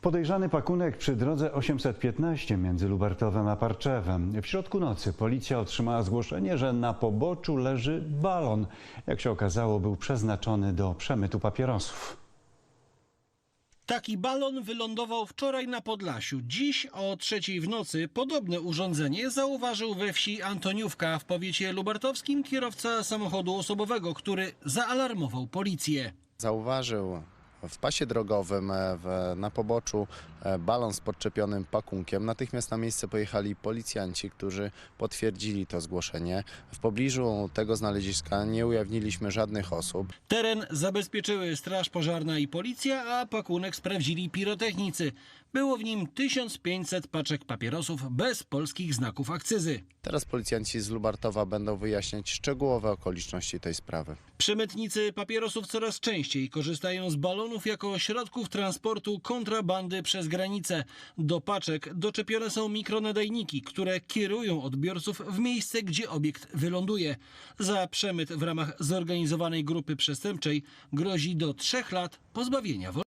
Podejrzany pakunek przy drodze 815 między Lubartowem a Parczewem. W środku nocy policja otrzymała zgłoszenie, że na poboczu leży balon. Jak się okazało, był przeznaczony do przemytu papierosów. Taki balon wylądował wczoraj na Podlasiu. Dziś o trzeciej w nocy podobne urządzenie zauważył we wsi Antoniówka w powiecie lubartowskim kierowca samochodu osobowego, który zaalarmował policję. Zauważył w pasie drogowym e, w, na poboczu e, balon z podczepionym pakunkiem. Natychmiast na miejsce pojechali policjanci, którzy potwierdzili to zgłoszenie. W pobliżu tego znaleziska nie ujawniliśmy żadnych osób. Teren zabezpieczyły Straż Pożarna i policja, a pakunek sprawdzili pirotechnicy. Było w nim 1500 paczek papierosów bez polskich znaków akcyzy. Teraz policjanci z Lubartowa będą wyjaśniać szczegółowe okoliczności tej sprawy. Przemytnicy papierosów coraz częściej korzystają z jako środków transportu kontrabandy przez granicę. Do paczek doczepione są mikronadajniki, które kierują odbiorców w miejsce, gdzie obiekt wyląduje. Za przemyt w ramach zorganizowanej grupy przestępczej grozi do trzech lat pozbawienia wolności.